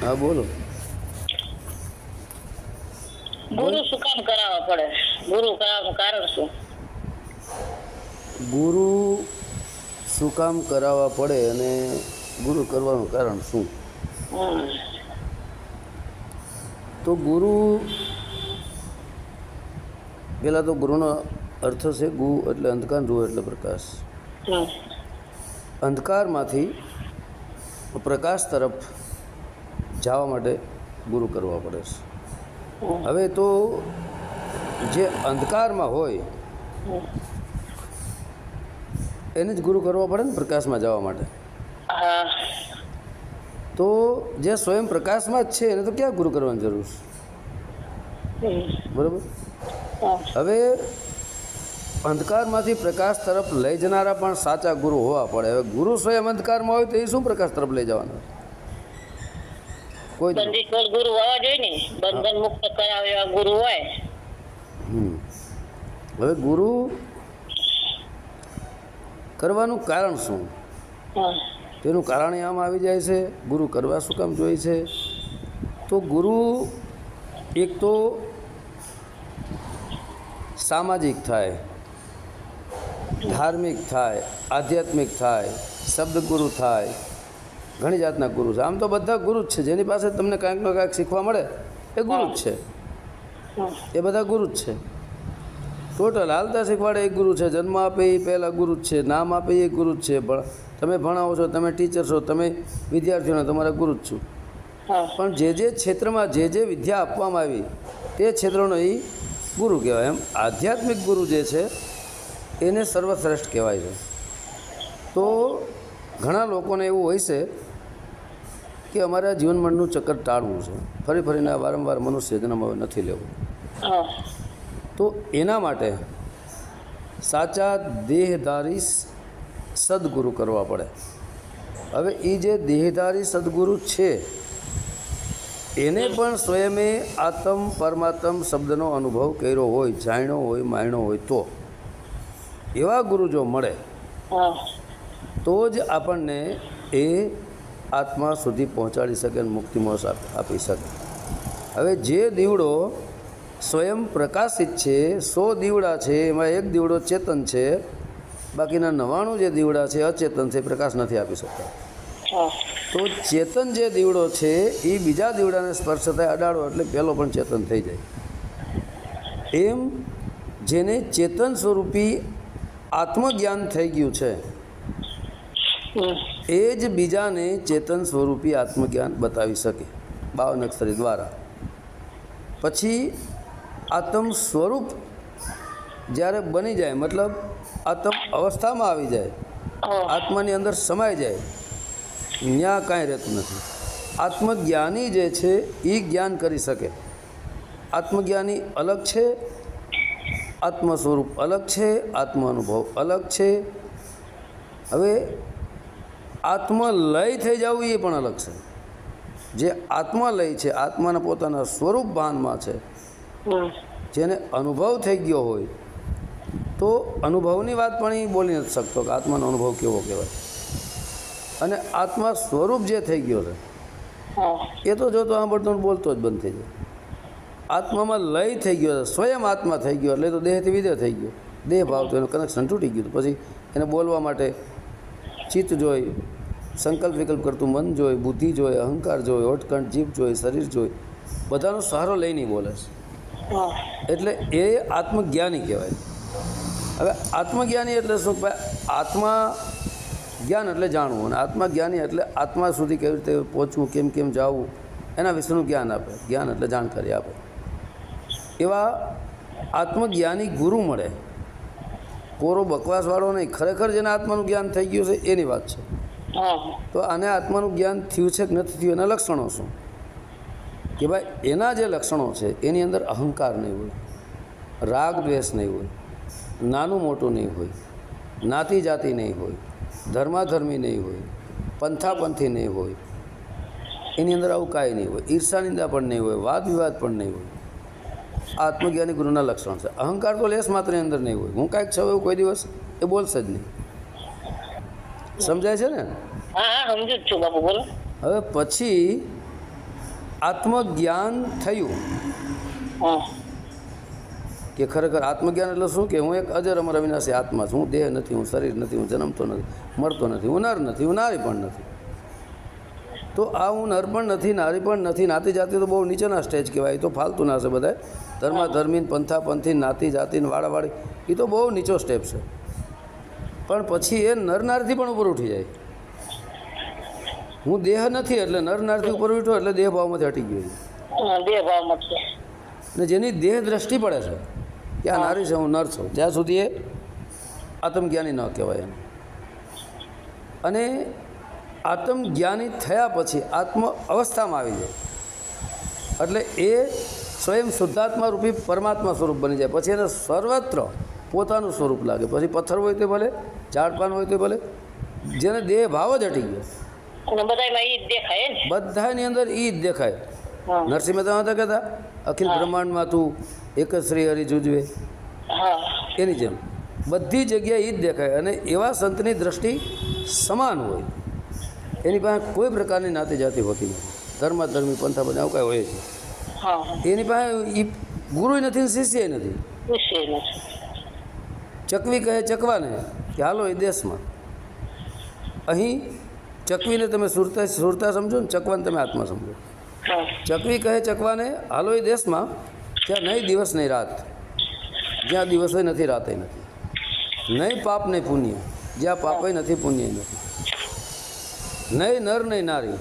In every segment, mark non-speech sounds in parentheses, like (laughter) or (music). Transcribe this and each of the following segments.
હા બોલો. ગુરુ શું કામ કરાવવા પડે? ગુરુ કરાવવાનું કારણ શું? ગુરુ શું કામ કરાવવા પડે અને ગુરુ કરવાનું કારણ શું? તો ગુરુ પહેલાં તો ગુરુનો અર્થ છે ગુ એટલે અંધકાર રૂ એટલે પ્રકાશ. અંધકારમાંથી પ્રકાશ તરફ જવા માટે ગુરુ કરવા પડે છે. હવે તો જે અંધકારમાં હોય એને જ ગુરુ કરવા પડે ને પ્રકાશમાં જવા માટે? તો જે સ્વયં પ્રકાશમાં જ છે એને તો ક્યાં ગુરુ કરવાની જરૂર છે. બરાબર? હવે અંધકારમાંથી પ્રકાશ તરફ લઈ જનારા પણ સાચા ગુરુ હોવા પડે. હવે ગુરુ સ્વયં અંધકારમાં હોય તો એ શું પ્રકાશ તરફ લઈ જવાના? છોડ ગુરુ હોવા જોઈએ ને બંધન મુક્ત કરાવે એવા ગુરુ હોય. હમ. હવે ગુરુ કરવાનું કારણ શું? તેનું કારણ આમ આવી જાય છે ગુરુ કરવા શું કામ જોઈએ છે? તો ગુરુ એક તો સામાજિક થાય ધાર્મિક થાય આધ્યાત્મિક થાય શબ્દગુરુ થાય ઘણી જાતના ગુરુ છે. આમ તો બધા ગુરુ જ છે. જેની પાસે તમને કાંઈક ને કાંઈક શીખવા મળે એ ગુરુ જ છે. એ બધા ગુરુ જ છે. ટોટલ હાલતા શીખવાડે એક ગુરુ છે. જન્મ આપે એ પહેલાં ગુરુ જ છે. નામ આપે એ ગુરુ જ છે. ભણ તમે ભણાવો છો તમે ટીચર છો તમે વિદ્યાર્થીઓને તમારા ગુરુ જ છો. પણ જે જે ક્ષેત્રમાં જે જે વિદ્યા આપવામાં આવી તે ક્ષેત્રનો એ ગુરુ કહેવાય. એમ આધ્યાત્મિક ગુરુ જે છે એને સર્વશ્રેષ્ઠ કહેવાય છે. તો ઘણા લોકોને એવું હોય છે કે અમારા જીવન મરણનું ચક્કર ટાળવું છે. ફરી ફરીને આ વારંવાર મનુષ્ય જન્મ હવે નથી લેવું. તો એના માટે સાચા દેહધારી સદગુરુ કરવા પડે. હવે એ જે દેહધારી સદગુરુ છે એને પણ સ્વયમે આત્મ પરમાત્મ શબ્દનો અનુભવ કર્યો હોય જાણ્યો હોય માણ્યો હોય તો. એવા ગુરુ જો મળે તો જ આપણને એ આત્મા સુધી પહોંચાડી શકે અને મુક્તિ મોક્ષ આપી શકે. હવે જે દીવડો સ્વયં પ્રકાશિત છે સો દીવડા છે એમાં એક દીવડો ચેતન છે બાકીના નવાણું જે દીવડા છે અચેતન છે પ્રકાશ નથી આપી શકતા. તો ચેતન જે દીવડો છે એ બીજા દીવડાને સ્પર્શ થાય અડાડો એટલે પહેલો પણ ચેતન થઈ જાય. એમ જેને ચેતન સ્વરૂપી આત્મજ્ઞાન થઈ ગયું છે. એ જ બીજાને ચેતન સ્વરૂપી આત્મજ્ઞાન બતાવી શકે બાવન અક્ષરી દ્વારા. પછી આત્મ સ્વરૂપ જ્યારે બની જાય મતલબ આત્મ અવસ્થામાં આવી જાય આત્માની અંદર સમાઈ જાય ત્યાં કાંઈ રહેતું નથી. આત્મજ્ઞાની જે છે એ જ્ઞાન કરી શકે. આત્મજ્ઞાની અલગ છે આત્મ સ્વરૂપ અલગ છે આત્મ અનુભવ અલગ છે. હવે આત્મલય થઈ જવું એ પણ અલગ છે જે આત્મલય છે આત્માના પોતાના સ્વરૂપ ભાનમાં છે. જેને અનુભવ થઈ ગયો હોય તો અનુભવની વાત પણ એ બોલી નથી શકતો કે આત્માનો અનુભવ કેવો કહેવાય અને આત્મા સ્વરૂપ જે થઈ ગયો છે. એ તો જોતો સાંભળતો બોલતો જ બંધ થઈ જાય આત્મામાં લય થઈ ગયો છે સ્વયં આત્મા થઈ ગયો એટલે તો દેહથી વિદેહ થઈ ગયો દેહ ભાવ તો એનું કનેક્શન તૂટી ગયું પછી એને બોલવા માટે ચિત્ત જોઈ સંકલ્પ વિકલ્પ કરતું મન જોઈ બુદ્ધિ જોઈ અહંકાર જોઈ હોટકંઠ જીભ જોઈ શરીર જોઈ બધાનો સહારો લઈને બોલે છે. એટલે એ આત્મજ્ઞાની કહેવાય. હવે આત્મજ્ઞાની એટલે શું? ભાઈ આત્મા જ્ઞાન એટલે જાણવું અને આત્મા જ્ઞાની એટલે આત્મા સુધી કેવી રીતે પહોંચવું કેમ કેમ જવું એના વિશેનું જ્ઞાન આપે. જ્ઞાન એટલે જાણકારી આપે. એવા આત્મજ્ઞાની ગુરુ મળે. કોરો બકવાસવાળો નહીં ખરેખર જેને આત્માનું જ્ઞાન થઈ ગયું છે એની વાત છે. તો આને આત્માનું જ્ઞાન થયું છે કે નથી થયું એના લક્ષણો શું? કે ભાઈ, એના જે લક્ષણો છે, એની અંદર અહંકાર નહીં હોય, રાગ દ્વેષ નહીં હોય, નાનું મોટું નહીં હોય, નાતી જાતિ નહીં હોય, ધર્માધર્મી નહીં હોય, પંથાપંથી નહીં હોય, એની અંદર આવું કાંઈ નહીં હોય, ઈર્ષા નિંદા પણ નહીં હોય વાદ વિવાદ પણ નહીં હોય. આત્મજ્ઞાની ગુરુના લક્ષણ છે. અહંકાર તો લેસ માત્રની અંદર નહીં હોય. હું કાંઈક છું એવું કોઈ દિવસ? એ બોલશે જ નહીં. સમજાય છે ને? સમજુ છું બાપુ બોલો. હવે પછી આત્મજ્ઞાન થયું. કે ખરેખર આત્મજ્ઞાન એટલે શું? કે હું એક અજર અમર અવિનાશી આત્મા છું. હું દેહ નથી હું શરીર નથી હું જન્મતો નથી મરતો નથી હું નર નથી હું નારી પણ નથી. તો આ હું નર પણ નથી નારી પણ નથી નાતી જાતિ તો બહુ નીચેના સ્ટેજ કહેવાય. એ તો ફાલતુ ના છે બધા ધર્મા ધર્મીન પંથા પંથી નાતી જાતિ વાળાવાળી એ તો બહુ નીચો સ્ટેપ છે. પણ પછી એ નરનારથી પણ ઉપર ઉઠી જાય. હું દેહ નથી એટલે નરનારથી ઉપર ઉઠો એટલે દેહ ભાવમાંથી હટી ગયો ને જેની દેહ દ્રષ્ટિ પડે છે કે આ નારી છે હું નર છું. ત્યાં સુધી એ આત્મજ્ઞાની ન કહેવાય એને. અને આત્મજ્ઞાની થયા પછી આત્મ અવસ્થામાં આવી જાય. એટલે એ સ્વયં શુદ્ધાત્મા રૂપી પરમાત્મા સ્વરૂપ બની જાય. પછી એને સર્વત્ર પોતાનું સ્વરૂપ લાગે. પછી પથ્થર હોય તે ભલે ઝાડપાન હોય તો ભલે. જેને દેહ ભાવ જ હટી ગયો. બધાની અંદર એ જ દેખાય. નરસિંહ મહેતા હતા કહેતા. અખિલ બ્રહ્માંડમાં તું એક જ શ્રી હરિ જુજવે. હા. એની જેમ. બધી જગ્યાએ એ જ દેખાય અને એવા સંતની દ્રષ્ટિ સમાન હોય. એની પાસે કોઈ પ્રકારની નાતી જાતિ હોતી નથી. ધર્મ ધર્મી પંથા બધા આવું કાંઈ હોય છે હા એની પાસે એ ગુરુય નથી ને શિષ્ય નથી. ચકવી કહે ચકવાને. કે હાલો એ દેશમાં. અહીં ચકવીને તમે સુરતા સુરતા સમજો ને ચકવાને તમે આત્મા સમજો. હા. ચકવી કહે ચકવાને હાલો એ દેશમાં ત્યાં નહીં દિવસ નહીં રાત. જ્યાં દિવસે નથી રાતે નથી. નહીં પાપ નહીં પુણ્ય. જ્યાં પાપે નથી પુણ્ય નથી. નહીં નર નહીં નારી.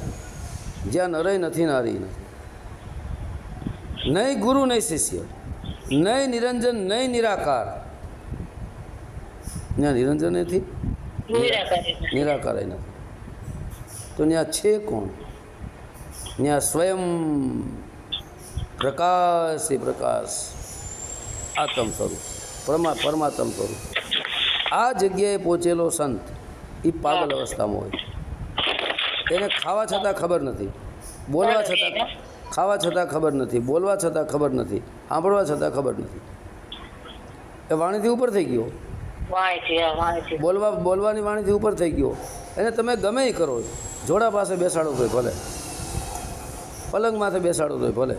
જ્યાં નરય નથી નારી નથી. નહીં ગુરુ નહીં શિષ્ય. નહીં નિરંજન નહીં નિરાકાર. ત્યાં નિરંજન નથી? નિરાકારી નથી. તો ત્યાં છે કોણ? ત્યાં સ્વયં પ્રકાશ એ પ્રકાશ. આત્મ સ્વરૂપ. પરમા પરમાત્મ સ્વરૂપ. આ જગ્યાએ પહોંચેલો સંત એ પાગલ અવસ્થામાં હોય. એને ખાવા છતાં ખબર નથી. બોલવા છતાં ખાવા છતાં ખબર નથી. બોલવા છતાં ખબર નથી. સાંભળવા છતાં ખબર નથી. એ વાણીથી ઉપર થઈ ગયો. બોલવા બોલવાની વાણીથી ઉપર થઈ ગયો. એને તમે ગમે એ કરો. જોડા પાસે બેસાડો તો ભલે. પલંગ માથે બેસાડો તો ભલે.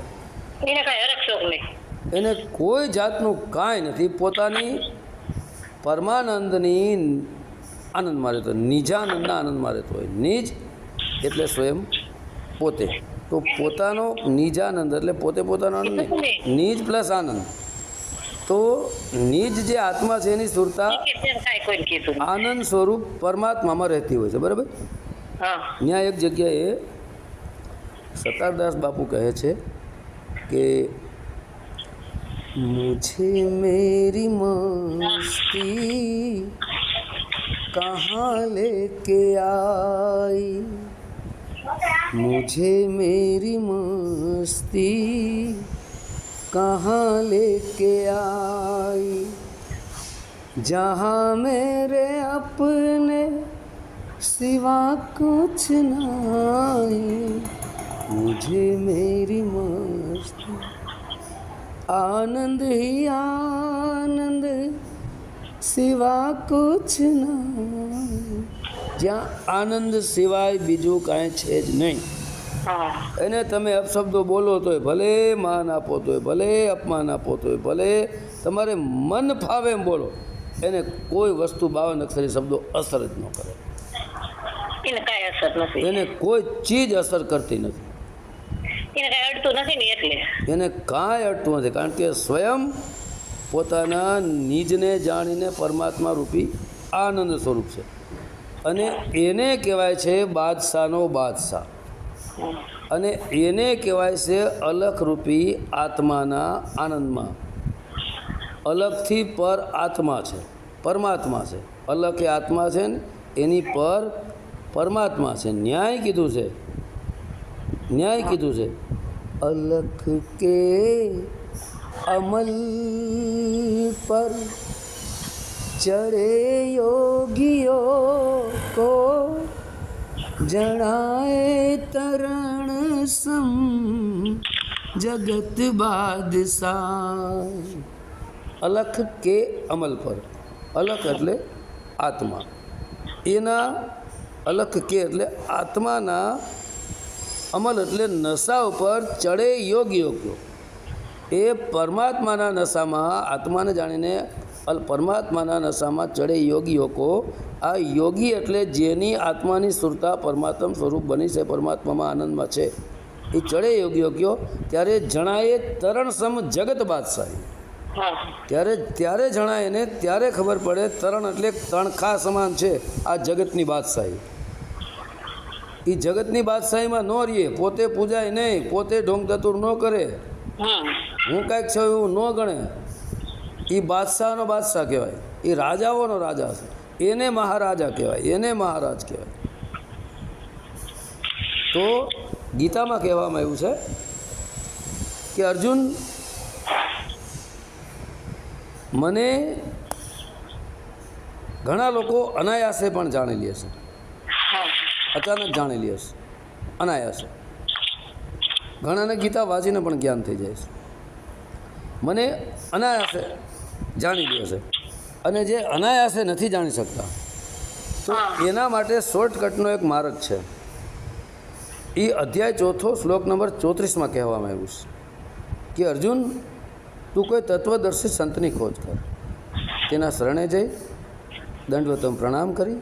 એને કાંઈ જાતનું કાંઈ નથી. પોતાની પરમાનંદની આનંદમાં રહેતો. નિજાનંદના આનંદમાં રહેતો હોય. નિજ એટલે સ્વયં પોતે. તો પોતાનો નિજાનંદ એટલે પોતે પોતાનો આનંદ નહીં? નિજ પ્લસ આનંદ. તો નિજ જે આત્મા છે એની સુરતા આનંદ સ્વરૂપ પરમાત્મામાં રહેતી હોય છે બરાબર? ત્યાં એક જગ્યાએ સતારદાસ બાપુ કહે છે કે મુજે મેરી મસ્તી कहाँ लेके આઈ? मुझे મેરી મસ્તી कहाँ लेके आई जहाँ मेरे अपने सिवा कुछ नहीं मुझे मेरी मस्ती आनंद ही आनंद સિવા કુછ નહીં જ્યાં આનંદ સિવાય બીજું કાંઈ છે જ નહીં હા એને તમે અપશબ્દો બોલો તોય ભલે માન આપો તોય ભલે અપમાન આપો તોય ભલે તમારે મન ફાવે એમ બોલો. એને કોઈ વસ્તુ બાવન અક્ષરી શબ્દો અસર જ ન કરે. એને કાંઈ ચીજ અસર કરતી નથી. એને કાંઈ અડતું નથી કારણ કે સ્વયં પોતાના નિજને જાણીને પરમાત્મા રૂપી આનંદ સ્વરૂપ છે. અને એને કહેવાય છે બાદશાહનો બાદશાહ. અને એને કહેવાય છે અલખરૂપી આત્માના આનંદમાં. અલગથી પર આત્મા છે, પરમાત્મા છે. અલગ એ આત્મા છે ને, એની પર પરમાત્મા છે. ન્યાય કીધું છે. ન્યાય કીધું છે. અલખ કે અમલ પર ચડે યોગીઓ કો જણાય તરણ સમ જગત બાદશાહ. અલખ કે અમલ પર. અલખ એટલે આત્મા. એના અલખ કે એટલે આત્માના અમલ એટલે નશા ઉપર ચડે યોગ યોગ્યો એ પરમાત્માના નશામાં આત્માને જાણીને અલ પરમાત્માના નશામાં ચડે યોગી કો આ યોગી એટલે જેની આત્માની સુરતા પરમાત્મ સ્વરૂપ બની છે પરમાત્મામાં આનંદમાં છે. એ ચડે યોગી યોગ્યો ત્યારે જણાય તરણ સમ જગત બાદશાહી. હા. ત્યારે ત્યારે જણાય એને ત્યારે ખબર પડે તરણ એટલે તણખા સમાન છે આ જગતની બાદશાહી. એ જગતની બાદશાહીમાં ન રહીએ પોતે પૂજાય નહીં પોતે ઢોંગ દતુર ન કરે. હું. કાંઈક છું એવું ન ગણે. એ બાદશાહનો બાદશાહ કહેવાય. એ રાજાઓનો રાજા છે. એને મહારાજા કહેવાય, એને મહારાજ કહેવાય. તો ગીતામાં કહેવામાં આવ્યું છે કે અર્જુન, મને ઘણા લોકો અનાયાસે પણ જાણી લે છે. અચાનક જાણી લે છે. અનાયાસે. ઘણાને ગીતા વાંચીને પણ જ્ઞાન થઈ જાય છે. મને અનાયાસે જાણી લે છે. અને જે અનાયાસે નથી જાણી શકતા તો એના માટે શોર્ટકટનો એક માર્ગ છે. એ અધ્યાય ચોથો શ્લોક નંબર ચોત્રીસમાં કહેવામાં આવ્યું છે કે અર્જુન તું કોઈ તત્વદર્શી સંતની ખોજ કર. તેના શરણે જઈ દંડવતમ પ્રણામ કરી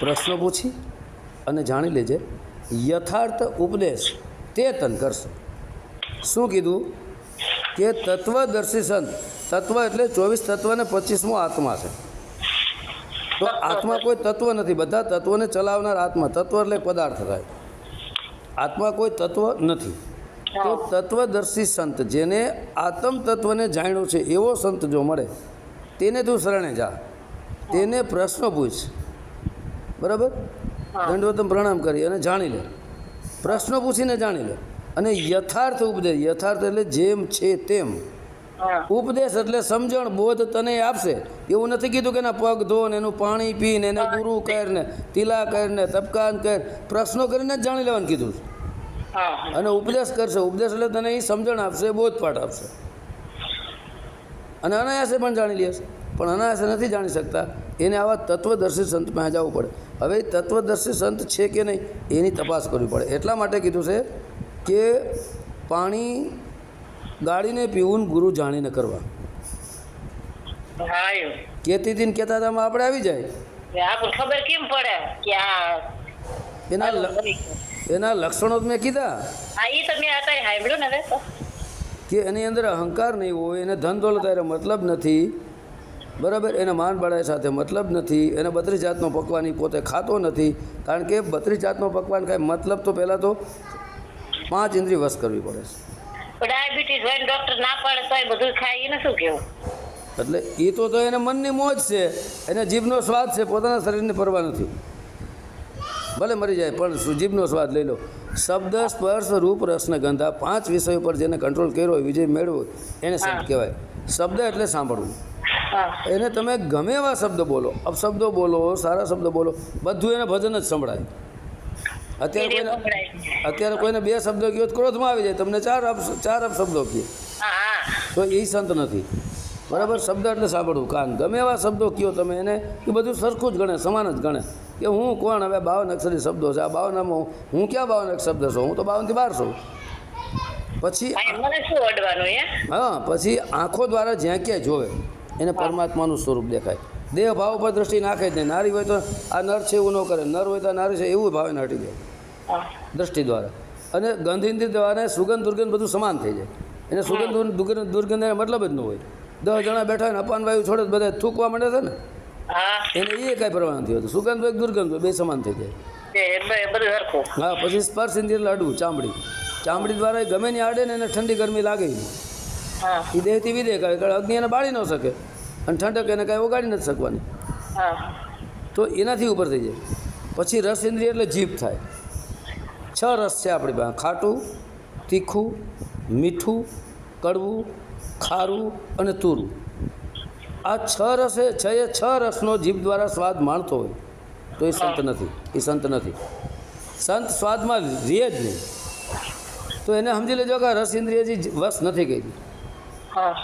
પ્રશ્નો પૂછી અને જાણી લેજે. યથાર્થ ઉપદેશ તે તન કરશે. શું કીધું? કે તત્વદર્શી સંત તત્વ એટલે ચોવીસ તત્વ ને પચીસમો આત્મા છે. તો આત્મા કોઈ તત્વ નથી. બધા તત્વોને ચલાવનાર આત્મા. તત્વ એટલે પદાર્થ થાય. આત્મા કોઈ તત્વ નથી. તો તત્વદર્શી સંત જેને આત્મ તત્વને જાણ્યું છે એવો સંત જો મળે તેને તું શરણે જા. તેને પ્રશ્ન પૂછ. બરાબર? દંડવતમ પ્રણામ કરી અને જાણી લે. પ્રશ્નો પૂછીને જાણી લે. અને યથાર્થ ઉપદેશ. યથાર્થ એટલે જેમ છે તેમ. ઉપદેશ એટલે સમજણ બોધ તને આપશે. એવું નથી કીધું કે એના પગ ધો ને એનું પાણી પીને એને ગુરુ કરીને તિલા કર ને તબકાન કર. પ્રશ્નો કરીને જ જાણી લેવાનું કીધું. અને ઉપદેશ કરશે. ઉપદેશ એટલે તને એ સમજણ આપશે બોધપાઠ આપશે. અને અનાયાસે પણ જાણી લેશે પણ અનાયાસે નથી જાણી શકતા. એને આવા તત્વદર્શી સંત પાસે જવું પડે. હવે એ તત્વદર્શી સંત છે કે નહીં એની તપાસ કરવી પડે. એટલા માટે કીધું છે કે પાણી ગાળીને પીવું ગુરુ જાણીને કરવા. કહેતી હતી કેતા હતા આપણે આવી જાય. ખબર કેમ પડે કે આ એના એના લક્ષણો મેં કીધા. કે એની અંદર અહંકાર નહીં હોય એને ધન દોલત મતલબ નથી. બરાબર? એને માન બાળા સાથે મતલબ નથી. એને બત્રીસ જાતનો પકવાની પોતે ખાતો નથી. કારણ કે બત્રીસ જાતનો પકવાન કાંઈ મતલબ તો પહેલાં તો પાંચ ઇન્દ્રિય વશ કરવી પડે છે. ડાયાબિટીસ હોય ડોક્ટર ના પાડે તોય બધું ખાય એને શું કેવું એટલે એ તો તો એને મનની મોજ છે. એને જીભનો સ્વાદ છે પોતાના શરીરને પરવા નથી. ભલે મરી જાય પણ જીભનો સ્વાદ લઈ લો. શબ્દ સ્પર્શ રૂપ રસને ગંધા પાંચ વિષય ઉપર જેને કંટ્રોલ કર્યો હોય વિજય મેળવો એને શબ્દ કહેવાય. શબ્દ એટલે સાંભળવું. હા. એને તમે ગમે એવા શબ્દ બોલો. અપશબ્દો બોલો સારા શબ્દ બોલો. બધું એને ભજન જ સંભળાય. અત્યારે કોઈને અત્યારે કોઈને બે શબ્દો કયો ક્રોધમાં આવી જાય. તમને ચાર ચાર શબ્દો કહે હા હા. તો એ સંત નથી. બરાબર? શબ્દ એટલે સાંભળવું. કાન ગમે એવા શબ્દો કયો તમે એને એ બધું સરખું જ ગણે સમાન જ ગણે. કે હું કોણ? હવે બાવન અક્ષરી શબ્દો છે. આ બાવનામાં હું ક્યાં બાવન અક્ષર શબ્દ છું હું તો બાવનથી બાર છું પછી હા પછી આંખો દ્વારા જ્યાં ક્યાંય જોવે એને પરમાત્માનું સ્વરૂપ દેખાય. દેહ ભાવ પર દ્રષ્ટિ નાખે જ નહીં. નારી હોય તો આ નર છે એવું ન કરે. નર હોય તો આ નારી છે એવું ભાવે હટી જાય. દ્રષ્ટિ દ્વારા. અને ગંધ ઇન્દ્રિય દ્વારા સુગંધ દુર્ગંધ બધું સમાન થઈ જાય. એને સુગંધ દુર- દુર્ગંધ દુર્ગંધ મતલબ જ ન હોય. દસ જણા બેઠા હોય ને અપાન વાયુ છોડે બધા થૂકવા માંડે છે ને? એને એ કાંઈ પરવા નથી હોતું. સુગંધ હોય દુર્ગંધ હોય બે સમાન થઈ જાય. હા પછી સ્પર્શ ઇન્દ્રિય લાડવું ચામડી. ચામડી દ્વારા એ ગમે ની આડે ને એને ઠંડી ગરમી લાગે એ દેહથી વિદે કરે કારણ અગ્નિ એને બાળી ન શકે. અને ઠંડક એને કાંઈ ઓગાડી નથી શકવાની. તો એનાથી ઉપર થઈ જાય. પછી રસ ઇન્દ્રિય એટલે જીભ થાય. છ રસ છે આપણી પાસે. ખાટું તીખું મીઠું કડવું ખારું અને તુરું. આ છ રસે છ એ છ રસનો જીભ દ્વારા સ્વાદ માણતો હોય. તો એ સંત નથી. એ સંત નથી. સંત સ્વાદમાં રહે જ નહીં. તો એને સમજી લેજો કે રસ ઇન્દ્રિય વસ નથી કરી. હા.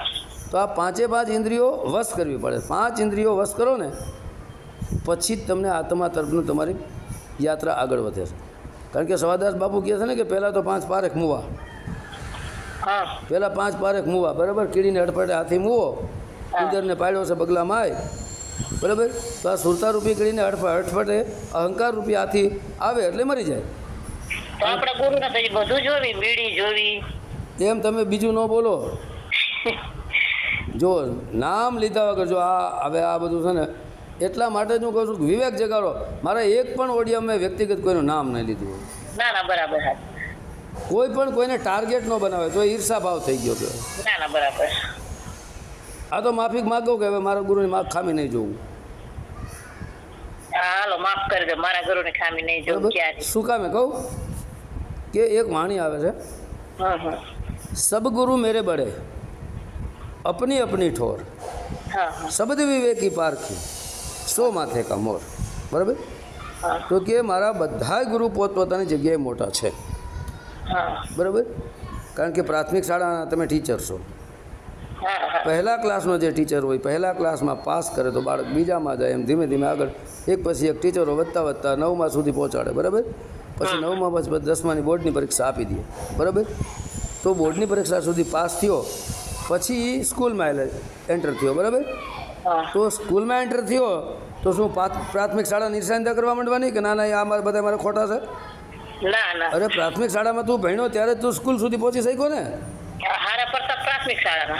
તો આ પાંચે પાંચ ઇન્દ્રિયો વશ કરવી પડે. પાંચ ઇન્દ્રિયો વશ કરો ને પછી જ તમને આત્મા તરફનું તમારી યાત્રા આગળ વધે છે. કારણ કે સવાદાસ બાપુ કહે છે ને કે પહેલાં તો પાંચ પારેખ મૂવા. પહેલાં પાંચ પારેખ મૂવા. બરાબર? કીડીને અડફડે હાથી મૂવો. ઉંદરને પાડ્યો છે બગલા માય બરાબર? તો આ સુરતા રૂપી કીડીને અડફ અડફડે અહંકાર રૂપી હાથી આવે એટલે મરી જાય. તો આપણા ગુરુને તો બધું જોવી બીડી જોવી. એમ તમે બીજું ન બોલો. (laughs) જો નામ લીધા વગર જો આ હવે આ બધું છે ને એટલા માટે જ હું કહું છું વિવેક જગાડો. મારે એક પણ ઓડિયો મેં વ્યક્તિગત કોઈનું નામ નહીં લીધું હોય. ના ના બરાબર કોઈ પણ કોઈને ટાર્ગેટ ન બનાવે તો ઈર્ષા ભાવ થઈ ગયો કે. ના ના બરાબર. આ તો માફી માગો કે હવે મારા ગુરુની માફ ખામી નહીં જોવું હા હાલો માફ કરી દો મારા ગુરુની ખામી નહીં જોઉં ક્યારે શું કામે કહું? કે એક વાણી આવે છે. હા હા સબ મેરે બડે. અપની અપની ઠોર શબ્દ વિવેકી પારખી સો માથે કા મોર બરાબર તો કે મારા બધા ગુરુ પોતપોતાની જગ્યાએ મોટા છે હા બરાબર કારણ કે પ્રાથમિક શાળાના તમે ટીચર છો પહેલા ક્લાસનો જે ટીચર હોય પહેલા ક્લાસમાં પાસ કરે તો બાળક બીજામાં જાય એમ ધીમે ધીમે આગળ એક પછી એક ટીચરો વધતા વધતા નવમાં સુધી પહોંચાડે બરાબર પછી નવમાં પછી દસમાની બોર્ડની પરીક્ષા આપી દે બરાબર? તો બોર્ડની પરીક્ષા સુધી પાસ થયો પછી સ્કૂલમાં એટલે એન્ટર થયો બરાબર? તો સ્કૂલમાં એન્ટર થયો તો શું પ્રાથમિક શાળા નિશાનતા કરવા માંડવાની કે ના ના આ મારા બધા મારા ખોટા છે? અરે પ્રાથમિક શાળામાં તું ભણ્યો ત્યારે તું સ્કૂલ સુધી પહોંચી શક્યો ને?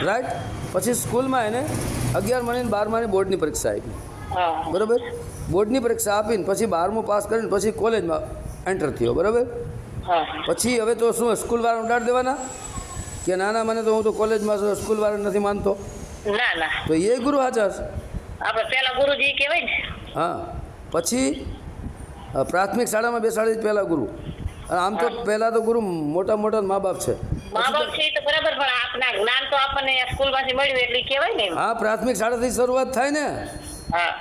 રાઈટ પછી સ્કૂલમાં એને અગિયાર મહિને બારમાની બોર્ડની પરીક્ષા આપી. હા. બરાબર? બોર્ડની પરીક્ષા આપીને પછી બારમું પાસ કરીને પછી કોલેજમાં એન્ટર થયો બરાબર? હા. પછી હવે તો શું સ્કૂલ વાળા ઉડાડી દેવાના? કે ના ના મને તો હું તો કોલેજમાં છું સ્કૂલવાળા નથી માનતો. ના ના. તો એ ગુરુ હાજર આપણે પેલા ગુરુજી કહેવાય ને? હા. પછી પ્રાથમિક શાળામાં બેસાડી જ પહેલાં ગુરુ આમ તો પહેલાં તો ગુરુ મોટા મોટા મા બાપ છે. મા બાપ છે તો બરાબર પણ આપના જ્ઞાન તો આપણને સ્કૂલમાંથી મળ્યું એટલે કહેવાય ને હા પ્રાથમિક શાળાથી શરૂઆત થાય ને. હા.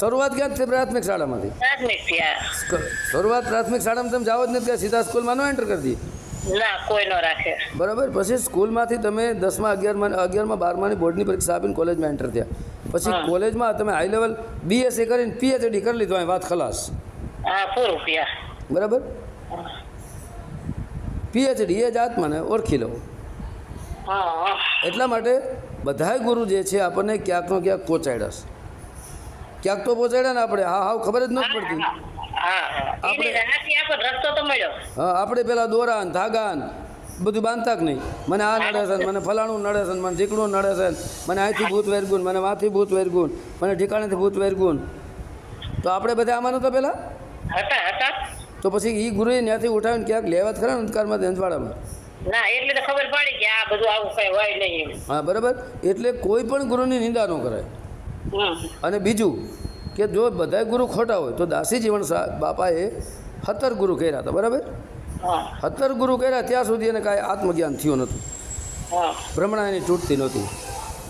શરૂઆત ક્યાં છે પ્રાથમિક શાળામાંથી. પ્રાથમિક શરૂઆત પ્રાથમિક શાળામાં તમે જાઓ જ નથી સીધા સ્કૂલમાં નો એન્ટર કરી દી. ના કોઈ નો રાખે. બરાબર પછી સ્કૂલમાંથી તમે દસમા અગિયારમાં અગિયારમાં બારમાની બોર્ડની પરીક્ષા આપીને કોલેજમાં એન્ટર થયા. પછી કોલેજમાં તમે હાઈ લેવલ બીએસસી કરીને પીએચડી કરી લીધો અહીં વાત ખલાસ. હા પૂરું રૂપિયા. બરાબર? પીએચડી એ જ મને ઓળખી લો. એટલા માટે બધાય ગુરુ જે છે આપણને ક્યાંકનો ક્યાંક પહોંચાડ્યા છે. ક્યાંક તો પહોંચાડ્યા ને આપણે હા હા ખબર જ નથી પડતી. આપણે- પેલા દોરા ધાગા બધું બાંધતા નહીં? મને આ નડે છે મને ફલાણું નડે છે મને ઢીકણું નડે છે મને અહીંથી ભૂત વેરગુન મને માથી ભૂત વેરગુન મને ઠીકાણેથી ભૂત વેરગુન. તો આપણે બધા આમાં નહોતા પહેલાં તો પછી એ ગુરુ ત્યાંથી ઉઠાવીને ક્યાંક લેવા ખરા અંધકારમાં એમ. હા બરાબર. એટલે કોઈ પણ ગુરુની નિંદા ન હમ. અને બીજું કે જો બધા ગુરુ ખોટા હોય તો દાસી જીવન બાપાએ હતર ગુરુ કર્યા હતા બરાબર? હતર ગુરુ કર્યા ત્યાં સુધી એને કાંઈ આત્મજ્ઞાન થયું નહોતું. ભ્રમણા એની તૂટતી નહોતી.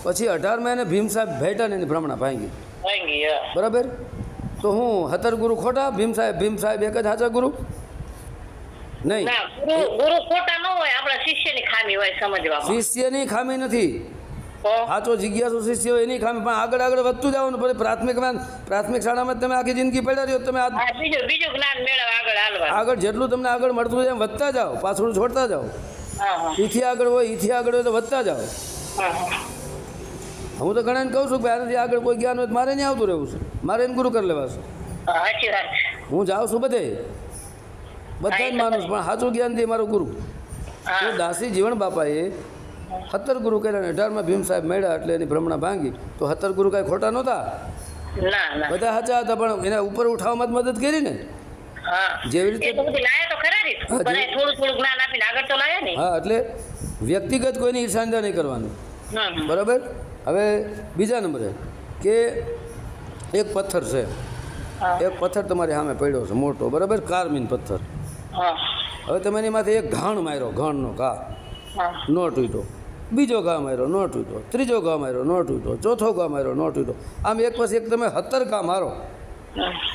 પછી અઢારમાં એને ભીમ સાહેબ ભેટા ને એની ભ્રમણા ભાંગી. બરાબર? તો હું હતર ગુરુ ખોટા ભીમ સાહેબ ભીમ સાહેબ એક જ હાજર ગુરુ? નહીં. ગુરુ ખોટા ન હોય આપણા શિષ્યની ખામી હોય શિષ્યની ખામી નથી. સાચો જિજ્ઞાસુ શિષ્ય હોય એની ખામી. પણ આગળ આગળ વધતું જાવ ને પછી પ્રાથમિકમાં પ્રાથમિક શાળામાં તમે આખી જિંદગી પડ્યા રહ્યો તમે બીજું જ્ઞાન મેળવ આગળ હાલવા. આગળ જેટલું તમને આગળ મળતું જાય વધતા જાઓ પાછળ છોડતા જાઓ. ઈથી આગળ હોય ઈથી આગળ હોય તો વધતા જાઓ. હા તો ઘણાને કહું છું કે આનાથી આગળ કોઈ જ્ઞાન હોય મારે નહીં આવતું રહેવું છે. મારે એને ગુરુ કરી લેવા હા, છે. જાઉં છું બધે. બધા જ માનું છું. પણ સાચું જ્ઞાન દે મારો ગુરુ. દાસી જીવન બાપાએ સત્તર ગુરુ કર્યા ને અઢારમાં ભીમ સાહેબ મળ્યા એટલે એની ભ્રમણા ભાંગી. તો હતર ગુરુ કાંઈ ખોટા નહોતા? બધા સાચા હતા પણ એને ઉપર ઉઠાવવામાં જ મદદ કરી ને. જેવી રીતે- હા, એટલે વ્યક્તિગત કોઈની ઈર્ષાંજા નહીં કરવાનું. બરાબર? હવે બીજા નંબરે કે એક પથ્થર છે. એક પથ્થર તમારી સામે પડ્યો છે મોટો. બરાબર? કારમીન પથ્થર. હા. હવે તમે એની માથે એક ઘાણ માર્યો ઘાણનો ઘા. હા ન તૂટ્યો. બીજો ઘા આવ્યો નો તૂટ્યો. ત્રીજો ગામ માર્યો નો તૂટ્યો. ચોથો ગામ આવ્યો નો તૂટ્યો. આમ એક પછી એક તમે સત્તર ગામ મારો.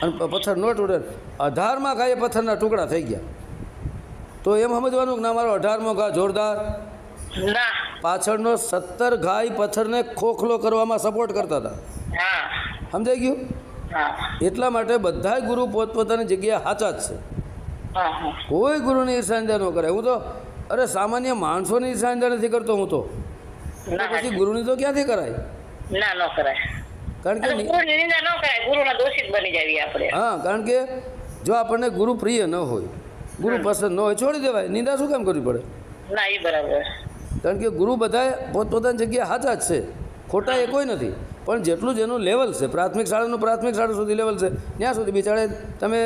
અને પથ્થર નો તૂટે. અઢારમાં ઘા પથ્થરના ટુકડા થઈ ગયા. તો એમ સમજવાનું કે ના મારો અઢારમો ઘા જોરદાર? પાછળનો સત્તર ગાય ઈ પથ્થરને ખોખલો કરવામાં સપોર્ટ કરતા હતા. સમજાઈ ગયું? એટલા માટે બધા ગુરુ પોતપોતાની જગ્યાએ સાચા જ છે. કોઈ ગુરુની ઈર્ષા ન કરે. હું તો અરે સામાન્ય માણસોની નિંદા નથી કરતો હું તો. પછી ગુરુની તો ક્યાંથી કરાય? ના ન કરાય. કારણ કે ગુરુની નિંદા ન કરાય ગુરુના દોષિત બની જાવી આપણે. હા કારણ કે જો આપણને ગુરુ પ્રિય ન હોય ગુરુ પસંદ ન હોય છોડી દેવાય. નિંદા શું કેમ કરવી પડે? ના એ બરાબર. કારણ કે ગુરુ બધા પોતપોતાની જગ્યાએ હાચા જ છે. ખોટા એ કોઈ નથી. પણ જેટલું જેનું લેવલ છે પ્રાથમિક શાળાનું પ્રાથમિક શાળા સુધી લેવલ છે ત્યાં સુધી બિચારે તમે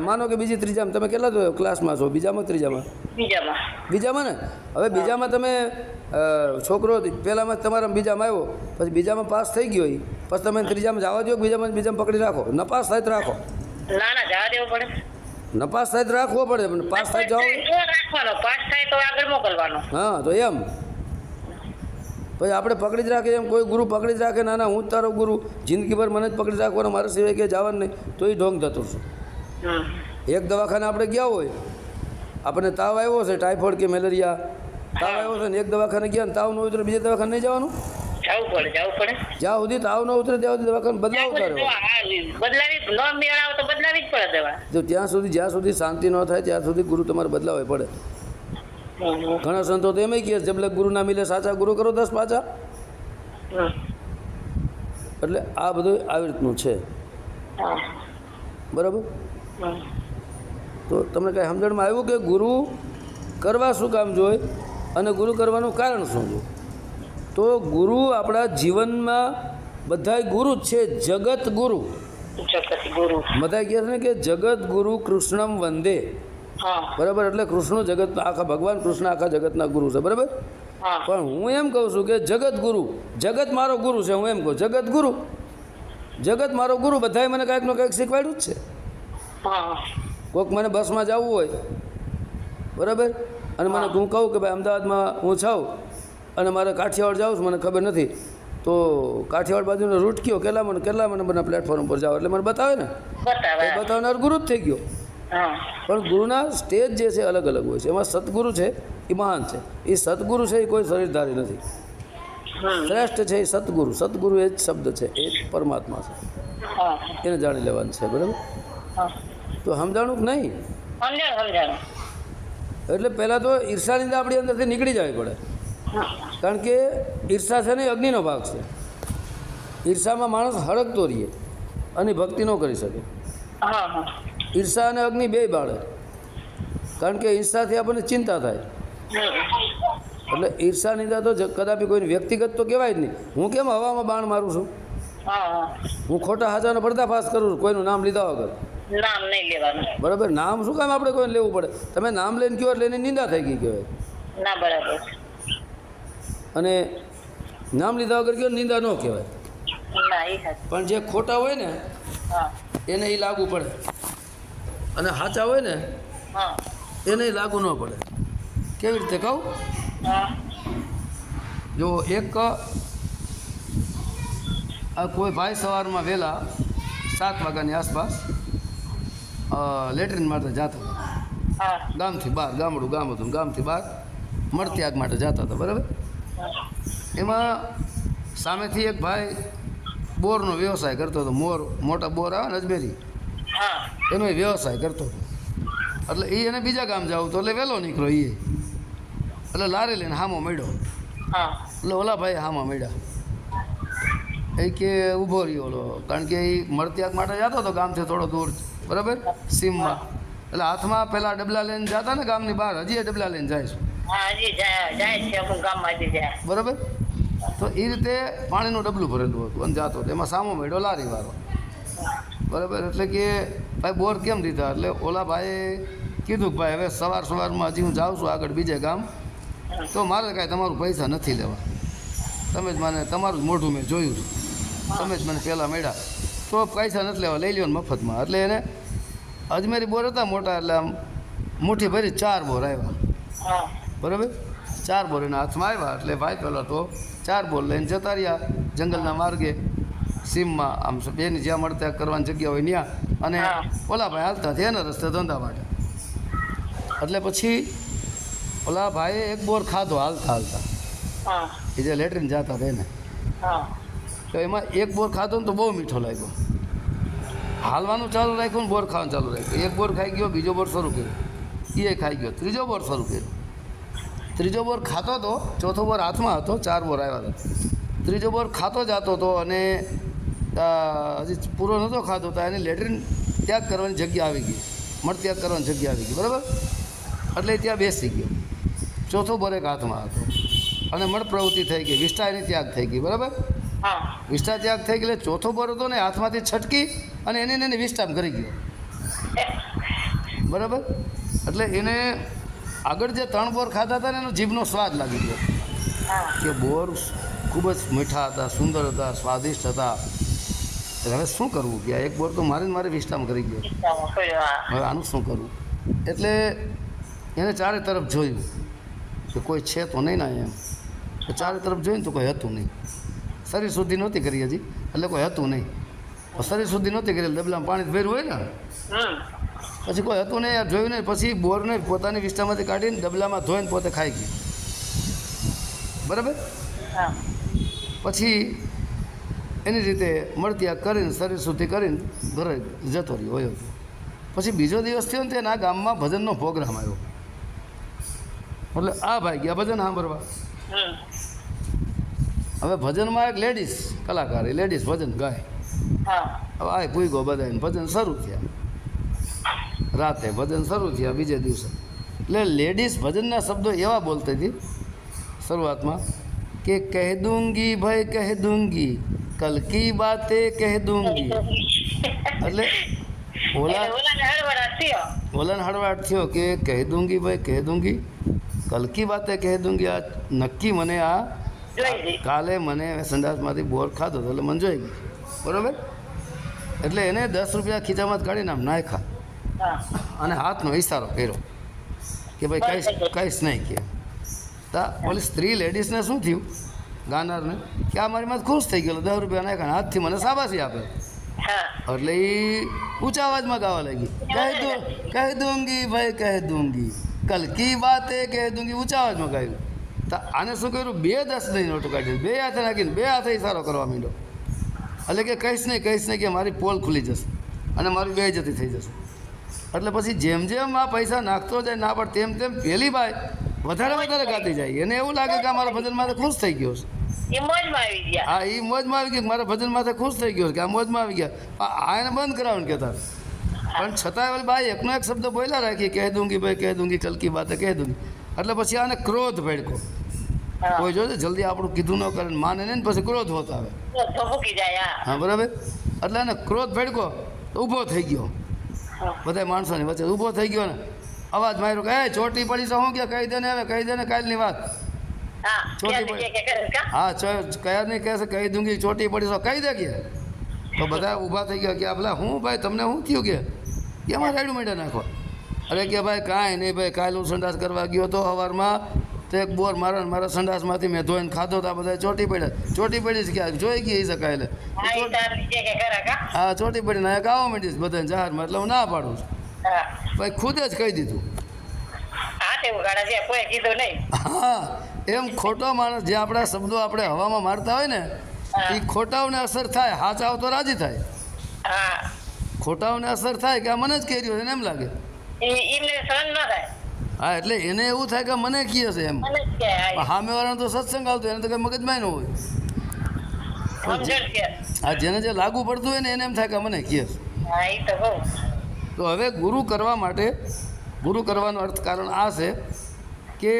માનો કે બીજી ત્રીજામાં તમે કેટલા ક્લાસમાં છો? બીજામાં ત્રીજામાં? બીજામાં. બીજામાં ને? હવે બીજામાં તમે છોકરો પહેલામાં તમારા બીજામાં આવ્યો પછી બીજામાં પાસ થઈ ગયો પછી તમે ત્રીજામાં જવા દો બીજામાં બીજામાં પકડી રાખો? નપાસ થાય તો રાખો. ના ના જવા દેવું પડે. નપાસ થાય તો રાખવો પડે પણ પાસ થાય જવા રાખવાનો પાસ થાય તો આગળ મોકલવાનો. હા તો એમ. પછી આપણે પકડી જ રાખીએ એમ કોઈ ગુરુ પકડી જ રાખે ના ના હું તારો ગુરુ. જિંદગીભર મને જ પકડી રાખવાનો મારા સિવાય કે જવાનું નહીં. તો એ ઢોંગ થતું છું એક દવાખાને આપણે ગયા હોય આપણને તાવ આવ્યો છે ટાઇફોઇડ કે મેલેરિયા. તાવ આવ્યો છે ને એક દવાખાને ગયા ને તાવ ન ઉતરે બીજા દવાખાને નહીં જવાનું? જવું પડે જવું પડે. જ્યાં સુધી તાવ ન ઉતરે ત્યાં સુધી દવાખાને બદલાવ સુધી જો બદલાવી ન મેળાવે તો બદલાવી જ પડે દવા. તો ત્યાં સુધી જ્યાં સુધી શાંતિ ન થાય ત્યાં સુધી ગુરુ તમારે બદલાવે પડે. ઘણા સંતો તો એમ કહે છે જબ ગુરુ ના મિલે સાચા ગુરુ કરો દસ પાછા. એટલે આ બધું આવી રીતનું છે. બરાબર? તો તમને કાંઈ સમજણમાં આવ્યું કે ગુરુ કરવા શું કામ જોઈએ અને ગુરુ કરવાનું કારણ શું છે? તો ગુરુ આપણા જીવનમાં બધાય ગુરુ જ છે જગત ગુરુ. જગત ગુરુ. બધા કહે છે ને કે જગત ગુરુ કૃષ્ણમ વંદે. બરાબર? એટલે કૃષ્ણ જગત આખા ભગવાન કૃષ્ણ આખા જગતના ગુરુ છે બરાબર? હા. પણ હું એમ કહું છું કે જગત ગુરુ જગત મારો ગુરુ છે હું એમ કહું જગત ગુરુ. જગત મારો ગુરુ બધાએ મને કાંઈક ને કાંઈક શીખવાડ્યું જ છે. કોઈક મને બસમાં જવું હોય. બરાબર? અને મને હું. કહું કે ભાઈ અમદાવાદમાં હું છું અને મારે કાઠિયાવાડ જાઉં છું મને ખબર નથી. તો કાઠિયાવાડ બાજુનો રૂટ કયો? કેટલા મને કેટલા મને બધા પ્લેટફોર્મ પર જાઓ એટલે મને બતાવે ને. બતાવનાર ગુરુ જ થઈ ગયો. હા. પણ ગુરુના સ્ટેજ જે છે અલગ અલગ હોય છે. એમાં સદગુરુ છે એ મહાન છે. એ સદગુરુ છે એ કોઈ શરીરધારી નથી. શ્રેષ્ઠ છે એ સદગુરુ. સદગુરુ એ જ શબ્દ છે એ જ પરમાત્મા છે. હા. એને જાણી લેવાનું છે બરાબર? તો સમજાણું કે નહીં? એટલે પહેલાં તો ઈર્ષાની આપણી અંદરથી નીકળી જવી પડે. કારણ કે ઈર્ષા છે ને અગ્નિનો ભાગ છે. ઈર્ષામાં માણસ હળગતો રહીએ અને ભક્તિ ન કરી શકે. ઈર્ષા અને અગ્નિ બે બાળે. કારણ કે ઈર્ષાથી આપણને ચિંતા થાય. એટલે ઈર્ષા નિંદા તો કદાપી કોઈ વ્યક્તિગત તો કહેવાય જ નહીં. હું કેમ હવામાં બાણ મારું છું? હા ખોટા હાચાનો પર્દાફાશ કરું છું? કોઈનું નામ લીધા વગર. નામ નહીં લેવાનું. બરાબર નામ શું કામ આપણે કોઈને લેવું પડે? તમે નામ લઈને કયો એટલે એની નિંદા થઈ ગઈ કહેવાય. ના બરાબર. અને નામ લીધા વગર કયો નિંદા ન કહેવાય. પણ જે ખોટા હોય ને એને એ લાગુ પડે. અને સાચા હોય ને હા. એને લાગુ ન પડે. કેવી રીતે કહું? જો એક આ કોઈ ભાઈ સવારમાં વહેલા સાત વાગ્યાની આસપાસ લેટ્રિન માટે જતા હતા. હા. ગામથી બહાર ગામડું ગામ હતું ગામથી બહાર મળત્યાગ માટે જતા હતા બરાબર? એમાં સામેથી એક ભાઈ બોરનો વ્યવસાય કરતો હતો મોર મોટા બોર આવે ને અજમેરી. હા. એનો એ વ્યવસાય કરતો હતો. એટલે એ એને બીજા ગામ જવું તો એટલે વહેલો નીકળ્યો એ. એટલે લારી લઈને હામો મળ્યો. હા. એટલે ઓલા ભાઈ હામા મળ્યા. એ કે ઊભો રહ્યો ઓલો કારણ કે એ મળત્યાગ માટે જતો હતો ગામથી થોડો દૂર. બરાબર? સીમમાં. એટલે હાથમાં પેલા ડબલા લઈને જતા ને ગામની બહાર હજી ડબલા લઈને જાય છે. બરાબર? તો એ રીતે પાણીનું ડબલું ભરેલું હતું અને જાતો એમાં સામો મેળો લારી વાળો. બરાબર? એટલે કે ભાઈ બોર કેમ દીધા? એટલે ઓલા ભાઈએ કીધું કે ભાઈ હવે સવાર સવારમાં હજી હું જાઉં છું આગળ બીજે ગામ. તો મારે કાંઈ તમારું પૈસા નથી લેવા. તમે જ મને તમારું જ મોઢું મેં જોયું છે તમે જ મને પહેલાં મળ્યા. તો પૈસા નથી લેવા લઈ લ્યો ને મફતમાં. એટલે એને અજમેરી બોર હતા મોટા એટલે આમ મુઠ્ઠી ભરી ચાર બોર આવ્યા બરાબર? ચાર બોર એના હાથમાં આવ્યા એટલે ભાઈ પહેલાં તો ચાર બોર લઈને જતા રહ્યા જંગલના માર્ગે. સીમમાં આમ બેની જ્યાં મળતા કરવાની જગ્યા હોય ત્યાં અને ઓલા ભાઈ હાલતા હતા એના રસ્તે ધંધા માટે. એટલે પછી ઓલા ભાઈએ એક બોર ખાધો હાલતા હાલતા. એ જે લેટ્રિન જતા હા. તો એમાં એક બોર ખાધો ને તો બહુ મીઠો લાગ્યો. હાલવાનું ચાલુ રાખ્યું ને બોર ખાવાનું ચાલુ રાખ્યું. એક બોર ખાઈ ગયો, બીજો બોર શરૂ કર્યો. એ ખાઈ ગયો. ત્રીજો બોર શરૂ કર્યો. ત્રીજો બોર ખાતો હતો ચોથો બોર હાથમાં હતો, ચાર બોર આવ્યા હતા. ત્રીજો બોર ખાતો જતો હતો અને હજી પૂરો નહોતો ખાતો તો એને લેટ્રિન ત્યાગ કરવાની જગ્યા આવી ગઈ. મળ ત્યાગ કરવાની જગ્યા આવી ગઈ. બરાબર? એટલે ત્યાં બેસી ગયો. ચોથો બોર એક હાથમાં હતો. અને મળ પ્રવૃત્તિ થઈ ગઈ. વિષ્ઠા એની ત્યાગ થઈ ગઈ. બરાબર? ત્યાગ થઈ ગયો ચોથો બોર હતો ને હાથમાંથી છટકી અને એને એને વિષ્ટામ કરી ગયો. બરાબર? એટલે એને આગળ જે ત્રણ બોર ખાતા હતા ને એનો જીભનો સ્વાદ લાગી ગયો. કે બોર ખૂબ જ મીઠા હતા સુંદર હતા સ્વાદિષ્ટ હતા. એટલે હવે શું કરવું? કે આ એક બોર તો મારે મારે વિષ્ટામ કરી ગયો. હવે આનું શું કરવું? એટલે એને ચારે તરફ જોયું કે કોઈ છે તો નહીં ના એમ ચારે તરફ જોયું તો કોઈ હતું નહીં. શરીર શુદ્ધિ નહોતી કરી હજી. એટલે કોઈ હતું નહીં. શરીર શુદ્ધિ નહોતી કરી દબલામાં ડબલામાં પાણી ભેરું હોય ને. પછી કોઈ હતું નહીં યાર જોયું નહીં. પછી બોરને પોતાની વિસ્તારમાંથી કાઢીને ડબલામાં ધોઈને પોતે ખાઈ ગયું બરાબર? હા. પછી એની રીતે મળતી આ કરીને શરીર શુદ્ધિ કરીને ઘરે જતો રહ્યો હોય પછી બીજો દિવસ થયો ને તેના ગામમાં ભજનનો પ્રોગ્રામ આવ્યો. એટલે આ ભાઈ ગયા ભજન સાંભળવા. હવે ભજનમાં એક લેડીઝ કલાકાર એ લેડીઝ ભજન ગાય. હવે આ ભૂગો બધાને ભજન શરૂ થયા. રાતે ભજન શરૂ થયા બીજે દિવસે. એટલે લેડીઝ ભજનના શબ્દો એવા બોલતી હતી શરૂઆતમાં કે કહે દૂંગી ભાઈ કહે દૂંગી કલ કી બાતે કહે દૂંગી. એટલે ઓલા ઓલાને. હળવાટ થયો. કે કહે દૂંગી ભાઈ કહે દૂંગી કલકી બાતે કહે દૂંગી. આ નક્કી મને આ. કાલે મને સંડાસમાંથી બોર ખાધો તો એટલે મને જોઈ ગઈ. બરાબર? એટલે એને દસ રૂપિયા ખીચામાં કાઢીને આમ નાખ્યા. અને હાથનો ઇશારો કર્યો. કે ભાઈ કહીશ કહીશ નહીં કે. તા ઓલી સ્ત્રી લેડીઝને શું થયું? ગાનારને? કે આ મારી માથે ખુશ થઈ ગયેલો. દસ રૂપિયા નાખ્યા હાથથી મને શાબાશી આપે. એટલે એ ઊંચા અવાજમાં ગાવા લાગી. કહી દો કહી દૂંગી ભાઈ કહી દૂંગી કલ કી બાતે કહી દૂંગી ઊંચા અવાજમાં ગાયું. તો આને શું કર્યું? બે દસ નહીં નોટો કાઢ્યું. બે હાથે નાખીને બે હાથે ઇશારો કરવા માંડ્યો. એટલે કે કહીશ નહીં કહીશ નહીં કે મારી પોલ ખુલી જશે અને મારી બે જતી થઈ જશે. એટલે પછી જેમ જેમ આ પૈસા નાખતો જાય ના પણ તેમ તેમ પેલી ભાઈ વધારે વધારે ગાતી જાય. એને એવું લાગે કે આ મારા ભજન માથે ખુશ થઈ ગયો છે. હા એ મોજમાં આવી ગઈ કે મારા ભજન માથે ખુશ થઈ ગયો કે આ મોજમાં આવી ગયા. આ એને બંધ કરાવો ને કહેતા પણ છતાંય ભાઈ એકનો એક શબ્દ બોલ્યા રાખી કહે દૂંગી ભાઈ કહે દૂંગી કલકી બાતે કહે દૂંગી એટલે પછી આને ક્રોધ ભડકો. કોઈ જોજે જલ્દી આપણું કીધું ન કરે માને નહીં ને પછી ક્રોધ હોતો આવે. હા. બરાબર? એટલે એને ક્રોધ ભડકો તો ઊભો થઈ ગયો. બધા માણસોની વચ્ચે ઊભો થઈ ગયો ને. અવાજ માર્યો કે એ ચોટી પડી શું હું કે કહી દે ને હવે કહી દે ને કાલની વાત. હા પડી. હા કયા નહીં કહેશે કહી દૂંગી ચોટી પડી તો કહી દે કે. તો બધા ઊભા થઈ ગયા કે આ પેલા હું ભાઈ તમને શું થયું કે? એમાં રેડું રાયડું માંડ્યા નાખો? અરે કે ભાઈ કાંઈ નહીં ભાઈ કાલે હું સંડાસ કરવા ગયો તો સવારમાં તો એક બોર મારા મારા સંડાસમાંથી મેં ધોઈને ખાધો હતા બધા ચોટી પડ્યા. ચોટી પડી છે ક્યાંક જોઈ ગઈ શકાય કાલે. હા? ચોટી પડીને અહીંયા ગાવા માંડી છે બધાને જાહેરમાં એટલે હું ના પાડું છું. ભાઈ ખુદ જ કહી દીધું. હા એમ ખોટો માણસ જે આપણા શબ્દો આપણે હવામાં મારતા હોય ને એ ખોટાઓને અસર થાય હાચાઓ તો રાજી થાય. હા. ખોટાઓને અસર થાય કે આ મને જ છે એને એમ લાગે. એમને સહન ન થાય. હા એટલે એને એવું થાય કે મને કહે છે એમ. સામે વાળાનો તો સત્સંગ આવતો એને તો કઈ મગજમાં ન હોય. હા જેને જે લાગુ પડતું હોય ને એને એમ થાય કે મને તો તો હવે ગુરુ કરવા માટે ગુરુ કરવાનો અર્થ કારણ આ છે કે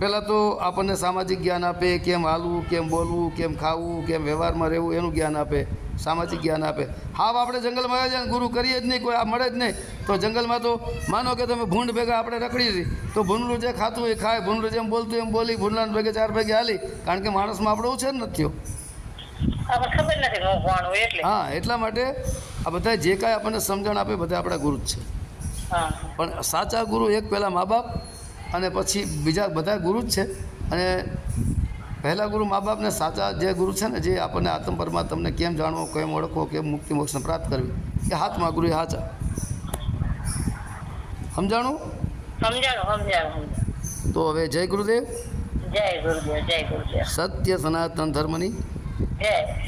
પહેલાં તો આપણને સામાજિક જ્ઞાન આપે કેમ હાલવું કેમ બોલવું કેમ ખાવું કેમ વ્યવહારમાં રહેવું એનું જ્ઞાન આપે. સામાજિક જ્ઞાન આપે. હાવ આપણે જંગલમાં આવ્યા જાય ગુરુ કરીએ જ નહીં કોઈ આ મળે જ નહીં. તો જંગલમાં તો માનો કે તમે ભૂંડ ભેગા આપણે રખડી છીએ તો ભૂંડલું જે ખાતું એ ખાય ભૂંડલું જેમ બોલતું એમ બોલી ભૂંડલા ભેગે ચાર ભેગે હાલી કારણ કે માણસમાં આપણો ઓછે ખબર નથી હું એટલે. માટે આ બધા જે કાંઈ આપણને સમજણ આપે બધા આપણા ગુરુ જ છે. હા. પણ સાચા ગુરુ એક પહેલાં મા બાપ અને પછી બીજા બધા ગુરુ જ છે. અને પહેલા ગુરુ મા બાપને સાચા જે ગુરુ છે ને જે આપણને આત્મ પરમાત્મને કેમ જાણવો કેમ ઓળખવો કેમ મુક્તિ મોક્ષને પ્રાપ્ત કરવી એ હાથમાં ગુરુ હાચા. સમજાણું. તો હવે જય ગુરુદેવ. જય ગુરુદેવ જય ગુરુદેવ. સત્ય સનાતન ધર્મની. જય.